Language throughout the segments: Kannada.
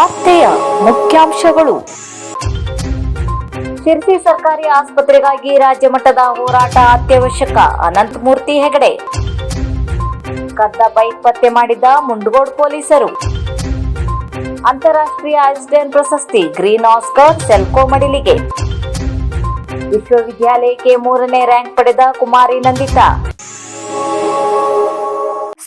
ವಾರ್ತೆಯ ಮುಖ್ಯಾಂಶಗಳು. ಶಿರ್ಸಿ ಸರ್ಕಾರಿ ಆಸ್ಪತ್ರೆಗಾಗಿ ರಾಜ್ಯ ಮಟ್ಟದ ಹೋರಾಟ ಅತ್ಯವಶ್ಯಕ. ಅನಂತಮೂರ್ತಿ ಹೆಗಡೆ. ಕದ್ದ ಬೈಕ್ ಪತ್ತೆ ಮಾಡಿದ ಮುಂಡಗೋಡ್ ಪೊಲೀಸರು. ಅಂತಾರಾಷ್ಟ್ರೀಯ ಐಸ್ಲ್ಯಾಂಡ್ ಪ್ರಶಸ್ತಿ, ಗ್ರೀನ್ ಆಸ್ಕರ್, ಸೆಲ್ಕೋ ಮಡಿಲಿಗೆ. ವಿಶ್ವವಿದ್ಯಾಲಯಕ್ಕೆ ಮೂರನೇ ರ್ಯಾಂಕ್ ಪಡೆದ ಕುಮಾರಿ ನಂದಿತಾ.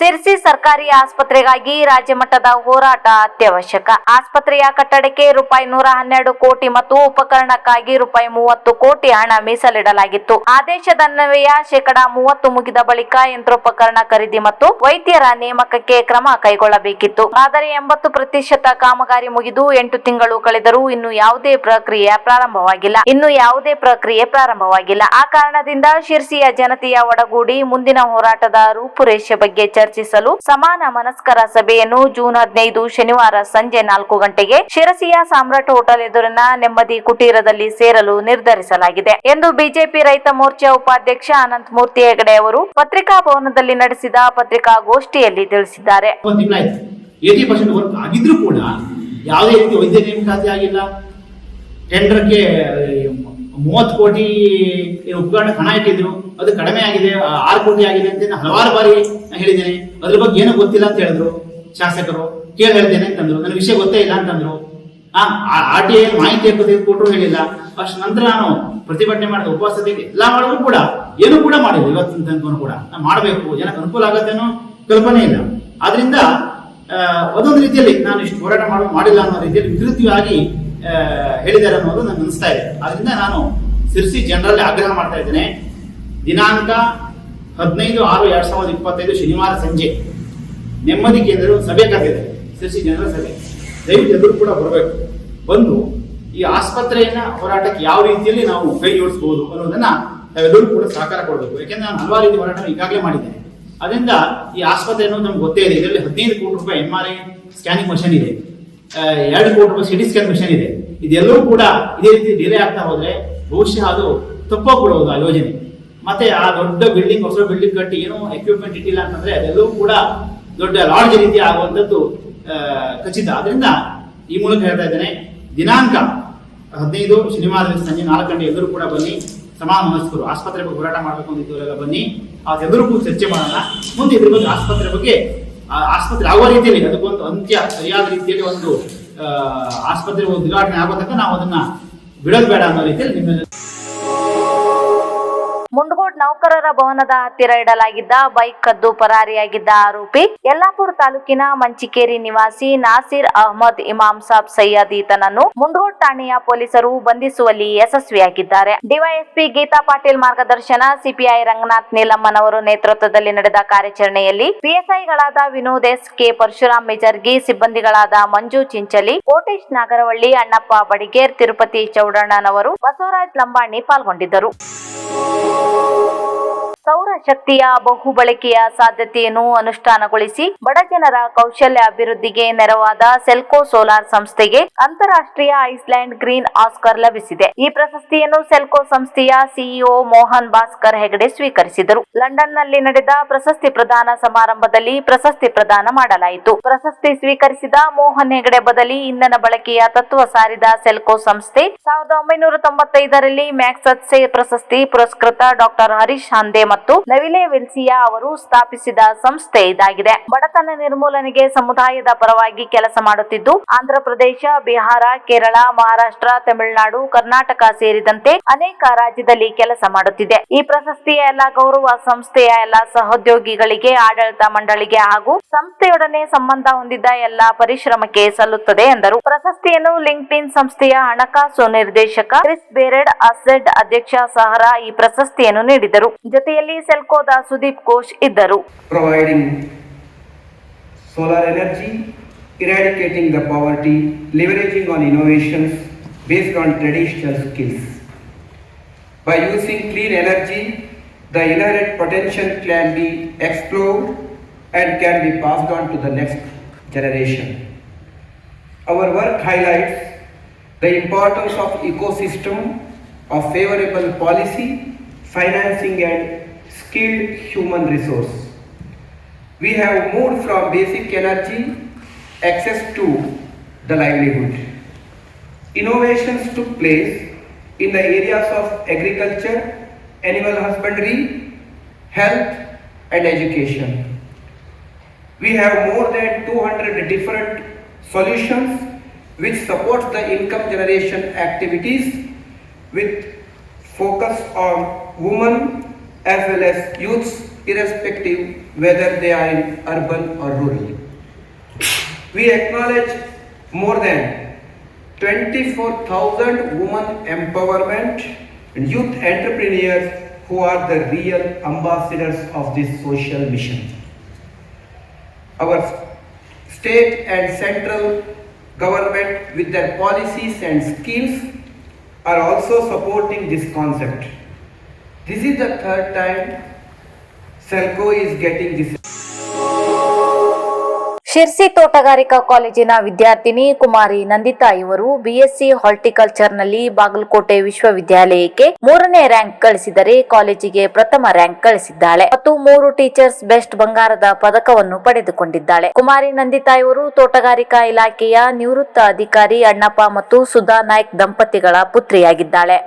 ಸಿರ್ಸಿ ಸರ್ಕಾರಿ ಆಸ್ಪತ್ರೆಗಾಗಿ ರಾಜ್ಯ ಮಟ್ಟದ ಹೋರಾಟ ಅತ್ಯವಶ್ಯಕ. ಆಸ್ಪತ್ರೆಯ ಕಟ್ಟಡಕ್ಕೆ ರೂಪಾಯಿ ನೂರ ಹನ್ನೆರಡು ಕೋಟಿ ಮತ್ತು ಉಪಕರಣಕ್ಕಾಗಿ ರೂಪಾಯಿ ಮೂವತ್ತು ಕೋಟಿ ಹಣ ಮೀಸಲಿಡಲಾಗಿತ್ತು. ಆದೇಶದನ್ವಯ ಶೇಕಡಾ ಮೂವತ್ತು ಮುಗಿದ ಬಳಿಕ ಯಂತ್ರೋಪಕರಣ ಖರೀದಿ ಮತ್ತು ವೈದ್ಯರ ನೇಮಕಕ್ಕೆ ಕ್ರಮ ಕೈಗೊಳ್ಳಬೇಕಿತ್ತು. ಆದರೆ ಎಂಬತ್ತು ಪ್ರತಿಶತ ಕಾಮಗಾರಿ ಮುಗಿದು ಎಂಟು ತಿಂಗಳು ಕಳೆದರೂ ಇನ್ನು ಯಾವುದೇ ಪ್ರಕ್ರಿಯೆ ಪ್ರಾರಂಭವಾಗಿಲ್ಲ. ಇನ್ನು ಯಾವುದೇ ಪ್ರಕ್ರಿಯೆ ಪ್ರಾರಂಭವಾಗಿಲ್ಲ. ಆ ಕಾರಣದಿಂದ ಶಿರ್ಸಿಯ ಜನತೆಯ ಒಡಗೂಡಿ ಮುಂದಿನ ಹೋರಾಟದ ರೂಪುರೇಷೆ ಬಗ್ಗೆ ಚರ್ಚಿಸಲು ಸಮಾನ ಮನಸ್ಕರ ಸಭೆಯನ್ನು ಜೂನ್ ಹದಿನೈದು ಶನಿವಾರ ಸಂಜೆ ನಾಲ್ಕು ಗಂಟೆಗೆ ಶಿರಸಿಯ ಸಾಮ್ರಾಟ್ ಹೋಟೆಲ್ ಎದುರಿನ ನೆಮ್ಮದಿ ಕುಟೀರದಲ್ಲಿ ಸೇರಲು ನಿರ್ಧರಿಸಲಾಗಿದೆ ಎಂದು ಬಿಜೆಪಿ ರೈತ ಮೋರ್ಚಾ ಉಪಾಧ್ಯಕ್ಷ ಅನಂತ ಮೂರ್ತಿ ಹೆಗಡೆ ಅವರು ಪತ್ರಿಕಾ ಭವನದಲ್ಲಿ ನಡೆಸಿದ ಪತ್ರಿಕಾಗೋಷ್ಠಿಯಲ್ಲಿ ತಿಳಿಸಿದ್ದಾರೆ. ಕೂಡ ವೈದ್ಯ ಆಗಿಲ್ಲ. ಟೆಂಡರ್ಗೆ ಮೂವತ್ತು ಕೋಟಿ ಉಪಕರಣ ಹಣ ಇಟ್ಟಿದ್ರು. ಅದು ಕಡಿಮೆ ಆಗಿದೆ, ಆರು ಕೋಟಿ ಆಗಿದೆ ಅಂತ ಹಲವಾರು ಬಾರಿ ಹೇಳಿದ್ದೇನೆ. ಅದ್ರ ಬಗ್ಗೆ ಏನೂ ಗೊತ್ತಿಲ್ಲ ಅಂತ ಹೇಳಿದ್ರು ಶಾಸಕರು. ಕೇಳಿ ಹೇಳ್ತೇನೆ ಅಂತಂದ್ರು. ನನಗೆ ವಿಷಯ ಗೊತ್ತೇ ಇಲ್ಲ ಅಂತಂದ್ರು. ಆರ್ ಟಿ ಐ ಮಾಹಿತಿ ಕೊಟ್ಟರು ಹೇಳಿಲ್ಲ. ಅಷ್ಟು ನಂತರ ನಾನು ಪ್ರತಿಭಟನೆ ಮಾಡಿದ ಉಪವಾಸ ಎಲ್ಲ ಮಾಡಿದ್ರು ಕೂಡ. ಏನು ಕೂಡ ಮಾಡಿದ್ರು ಇವತ್ತಿನ ತನಕ ಕೂಡ. ನಾನು ಮಾಡಬೇಕು. ಜನಕ್ಕೆ ಅನುಕೂಲ ಆಗತ್ತೆ ಅನ್ನೋ ಕಲ್ಪನೆ ಇಲ್ಲ. ಆದ್ರಿಂದ ಅದೊಂದು ರೀತಿಯಲ್ಲಿ ನಾನು ಇಷ್ಟು ಹೋರಾಟ ಮಾಡ ಮಾಡಿಲ್ಲ ಅನ್ನೋ ರೀತಿಯಲ್ಲಿ ವಿಕೃತಿಯಾಗಿ ಆ, ಹೇಳಿದ್ದಾರೆ ಅನ್ನೋದು ನನಗೆ ಅನಿಸ್ತಾ ಇದೆ. ಆದ್ರಿಂದ ನಾನು ಸಿರ್ಸಿ ಜನರಲ್ಲಿ ಆಗ್ರಹ ಮಾಡ್ತಾ ಇದ್ದೇನೆ. ದಿನಾಂಕ ಹದಿನೈದು, ಆರು, ಎರಡ್ ಸಾವಿರದ ಇಪ್ಪತ್ತೈದು ಶನಿವಾರ ಸಂಜೆ. ನೆಮ್ಮದಿ ಕೇಂದ್ರ ಸಭೆ ಕರೆದಿದೆ ಸಿರ್ಸಿ ಜನರ ಸಭೆ. ದಯವಿಟ್ಟು ಎದುರು ಕೂಡ ಬರಬೇಕು. ಬಂದು ಈ ಆಸ್ಪತ್ರೆಯನ್ನ ಹೋರಾಟಕ್ಕೆ ಯಾವ ರೀತಿಯಲ್ಲಿ ನಾವು ಕೈ ಜೋಡಿಸಬಹುದು ಅನ್ನೋದನ್ನ ನಾವೆಲ್ಲರೂ ಕೂಡ ಸಹಕಾರ ಕೊಡಬೇಕು. ಯಾಕೆಂದ್ರೆ ನಾನು ಹಲವಾರು ರೀತಿ ಹೋರಾಟ ಈಗಾಗಲೇ ಮಾಡಿದ್ದೇನೆ. ಅದರಿಂದ ಈ ಆಸ್ಪತ್ರೆ ಅನ್ನೋದು ನಮ್ಗೆ ಗೊತ್ತೇ ಇದೆ. ಇದರಲ್ಲಿ ಹದಿನೈದು ಕೋಟಿ ರೂಪಾಯಿ M R I scanning machine ಇದೆ. ಎರಡು ಕೋಟಿ ರೂಪಾಯಿ ಸಿಟಿ ಸ್ಕ್ಯಾನ್ ಮಿಷನ್ ಇದೆ. ಇದೆಲ್ಲವೂ ಕೂಡ ಇದೇ ರೀತಿ ಡಿಲೇ ಆಗ್ತಾ ಹೋದ್ರೆ ಬಹುಶಃ ಅದು ತಪ್ಪಾಗ್ಬಿಡಬಹುದು ಆ ಯೋಜನೆ ಮತ್ತೆ ಆ ದೊಡ್ಡ ಬಿಲ್ಡಿಂಗ್ ಹೊಸ ಬಿಲ್ಡಿಂಗ್ ಕಟ್ಟಿ ಏನು ಎಕ್ವಿಪ್ಮೆಂಟ್ ಇಟ್ಟಿಲ್ಲ ಅಂತಂದ್ರೆ ಅದೆಲ್ಲವೂ ಕೂಡ ದೊಡ್ಡ ಲಾಡ್ಜ್ ರೀತಿ ಆಗುವಂಥದ್ದು ಖಚಿತ. ಅದರಿಂದ ಈ ಮೂಲಕ ಹೇಳ್ತಾ ಇದ್ದೇನೆ, ದಿನಾಂಕ ಹದಿನೈದು ಸಿನಿಮಾದಲ್ಲಿ ಸಂಜೆ ನಾಲ್ಕು ಗಂಟೆ ಎಲ್ಲರೂ ಕೂಡ ಬನ್ನಿ. ಸಮಾನ ಮನಸ್ಕರು ಆಸ್ಪತ್ರೆ ಬಗ್ಗೆ ಹೋರಾಟ ಮಾಡಬೇಕು ಅಂತಿದ್ದವರೆಲ್ಲ ಬನ್ನಿ. ಕೂಡ ಚರ್ಚೆ ಮಾಡೋಣ. ಮುಂದೆ ಇದ್ರ ಬಗ್ಗೆ ಆಸ್ಪತ್ರೆ ಬಗ್ಗೆ ಆಸ್ಪತ್ರೆ ಆಗುವ ರೀತಿಯಲ್ಲಿ ಅದಕ್ಕೊಂದು ಅಂತ್ಯ, ಸರಿಯಾದ ರೀತಿಯಲ್ಲಿ ಒಂದು ಆಸ್ಪತ್ರೆ ಉದ್ಘಾಟನೆ ಆಗೋ ತನಕ ನಾವು ಅದನ್ನ ಬಿಡೋದು ಬೇಡ ಅನ್ನೋ ರೀತಿಯಲ್ಲಿ ನಿಮ್ಮೆಲ್ಲ ಮುಂಡಗೋಡ್ ನೌಕರರ ಭವನದ ಹತ್ತಿರ ಇಡಲಾಗಿದ್ದ ಬೈಕ್ ಕದ್ದು ಪರಾರಿಯಾಗಿದ್ದ ಆರೋಪಿ ಯಲ್ಲಾಪುರ ತಾಲೂಕಿನ ಮಂಚಿಕೇರಿ ನಿವಾಸಿ ನಾಸಿರ್ ಅಹಮದ್ ಇಮಾಮ್ ಸಾಬ್ ಸೈಯದ್ ಈತನನ್ನು ಮುಂಡಗೋಡ್ ಠಾಣೆಯ ಪೊಲೀಸರು ಬಂಧಿಸುವಲ್ಲಿ ಯಶಸ್ವಿಯಾಗಿದ್ದಾರೆ. ಡಿವೈಎಸ್ಪಿ ಗೀತಾ ಪಾಟೀಲ್ ಮಾರ್ಗದರ್ಶನ, ಸಿಪಿಐ ರಂಗನಾಥ್ ನೀಲಮ್ಮನವರು ನೇತೃತ್ವದಲ್ಲಿ ನಡೆದ ಕಾರ್ಯಾಚರಣೆಯಲ್ಲಿ ಪಿಎಸ್ಐಗಳಾದ ವಿನೋದ್ ಎಸ್ ಕೆ ಪರಶುರಾಮ್ ಮಿಜರ್ಗಿ, ಸಿಬ್ಬಂದಿಗಳಾದ ಮಂಜು ಚಿಂಚಲಿ, ಕೋಟೇಶ್ ನಾಗರವಳ್ಳಿ, ಅಣ್ಣಪ್ಪ ಬಡಿಗೇರ್, ತಿರುಪತಿ ಚೌಡಣ್ಣನವರು, ಬಸವರಾಜ್ ಲಂಬಾಣಿ ಪಾಲ್ಗೊಂಡಿದ್ದರು. ಸೌರ ಶಕ್ತಿಯ ಬಹುಬಳಕೆಯ ಸಾಧ್ಯತೆಯನ್ನು ಅನುಷ್ಠಾನಗೊಳಿಸಿ ಬಡಜನರ ಕೌಶಲ್ಯ ಅಭಿವೃದ್ಧಿಗೆ ನೆರವಾದ ಸೆಲ್ಕೋ ಸೋಲಾರ್ ಸಂಸ್ಥೆಗೆ ಅಂತಾರಾಷ್ಟ್ರೀಯ ಐಸ್ಲ್ಯಾಂಡ್ ಗ್ರೀನ್ ಆಸ್ಕರ್ ಲಭಿಸಿದೆ. ಈ ಪ್ರಶಸ್ತಿಯನ್ನು ಸೆಲ್ಕೋ ಸಂಸ್ಥೆಯ ಸಿಇಒ ಮೋಹನ್ ಭಾಸ್ಕರ್ ಹೆಗಡೆ ಸ್ವೀಕರಿಸಿದರು. ಲಂಡನ್ನಲ್ಲಿ ನಡೆದ ಪ್ರಶಸ್ತಿ ಪ್ರದಾನ ಸಮಾರಂಭದಲ್ಲಿ ಪ್ರಶಸ್ತಿ ಪ್ರದಾನ ಮಾಡಲಾಯಿತು. ಪ್ರಶಸ್ತಿ ಸ್ವೀಕರಿಸಿದ ಮೋಹನ್ ಹೆಗಡೆ ಬದಲಿ ಇಂಧನ ಬಳಕೆಯ ತತ್ವ ಸಾರಿದ ಸೆಲ್ಕೋ ಸಂಸ್ಥೆ ಸಾವಿರದ ಒಂಬೈನೂರ ತೊಂಬತ್ತೈದರಲ್ಲಿ ಮ್ಯಾಕ್ಸತ್ಸೆ ಪ್ರಶಸ್ತಿ ಪುರಸ್ಕೃತ ಡಾಕ್ಟರ್ ಹರೀಶ್ ಹಾಂದೆ ಮತ್ತು ನವಿಲೆ ವಿಲ್ಸಿಯಾ ಅವರು ಸ್ಥಾಪಿಸಿದ ಸಂಸ್ಥೆ ಇದಾಗಿದೆ. ಬಡತನ ನಿರ್ಮೂಲನೆಗೆ ಸಮುದಾಯದ ಪರವಾಗಿ ಕೆಲಸ ಮಾಡುತ್ತಿದ್ದು, ಆಂಧ್ರ ಪ್ರದೇಶ, ಬಿಹಾರ, ಕೇರಳ, ಮಹಾರಾಷ್ಟ್ರ, ತಮಿಳುನಾಡು, ಕರ್ನಾಟಕ ಸೇರಿದಂತೆ ಅನೇಕ ರಾಜ್ಯದಲ್ಲಿ ಕೆಲಸ ಮಾಡುತ್ತಿದೆ. ಈ ಪ್ರಶಸ್ತಿಯ ಎಲ್ಲ ಗೌರವ ಸಂಸ್ಥೆಯ ಎಲ್ಲ ಸಹೋದ್ಯೋಗಿಗಳಿಗೆ, ಆಡಳಿತ ಮಂಡಳಿಗೆ ಹಾಗೂ ಸಂಸ್ಥೆಯೊಡನೆ ಸಂಬಂಧ ಹೊಂದಿದ್ದ ಎಲ್ಲ ಪರಿಶ್ರಮಕ್ಕೆ ಸಲ್ಲುತ್ತದೆ ಎಂದರು. ಪ್ರಶಸ್ತಿಯನ್ನು ಲಿಂಕ್ಡ್ ಇನ್ ಸಂಸ್ಥೆಯ ಹಣಕಾಸು ನಿರ್ದೇಶಕ ಕ್ರಿಸ್ ಬೇರೆಡ್ ಅಸೆಡ್ ಅಧ್ಯಕ್ಷ ಸಹರಾ ಈ ಪ್ರಶಸ್ತಿಯನ್ನು ನೀಡಿದರು. ಜೊತೆಯಲ್ಲಿ ಸೆಲ್ಕೋದ ಸುದೀಪ್ ಘೋಷ್ ಇದ್ದರು providing solar energy, eradicating the poverty, leveraging on innovations based on traditional skills. By using clean energy, the inherent potential can be explored and can be passed on to the next generation. Our work highlights the importance of ecosystem of favorable policy, financing and skilled human resource. We have moved from basic energy access to the livelihood. Innovations took place in the areas of agriculture, animal husbandry, health, and education. We have more than 200 different solutions which supports the income generation activities with focus on women as well as youths irrespective whether they are in urban or rural. We acknowledge more than 24,000 women empowerment and youth entrepreneurs who are the real ambassadors of this social mission. Our state and central government with their policies and schemes are also supporting this concept. This is the third time Selco is getting this. Sirsi ತೋಟಗಾರಿಕಾ ಕಾಲೇಜಿನ ವಿದ್ಯಾರ್ಥಿನಿ ಕುಮಾರಿ ನಂದಿತಾ ಇವರು ಬಿಎಸ್ಸಿ ಹಾರ್ಟಿಕಲ್ಚರ್ನಲ್ಲಿ ಬಾಗಲಕೋಟೆ ವಿಶ್ವವಿದ್ಯಾಲಯಕ್ಕೆ ಮೂರನೇ ರ್ಯಾಂಕ್ ಗಳಿಸಿದರೆ ಕಾಲೇಜಿಗೆ ಪ್ರಥಮ ರ್ಯಾಂಕ್ ಗಳಿಸಿದ್ದಾಳೆ ಮತ್ತು ಮೂರು ಟೀಚರ್ಸ್ ಬೆಸ್ಟ್ ಬಂಗಾರದ ಪದಕವನ್ನು ಪಡೆದುಕೊಂಡಿದ್ದಾಳೆ. ಕುಮಾರಿ ನಂದಿತಾ ಇವರು ತೋಟಗಾರಿಕಾ ಇಲಾಖೆಯ ನಿವೃತ್ತ ಅಧಿಕಾರಿ ಅಣ್ಣಪ್ಪ ಮತ್ತು ಸುಧಾ ನಾಯ್ಕ್ ದಂಪತಿಗಳ ಪುತ್ರಿಯಾಗಿದ್ದಾಳೆ.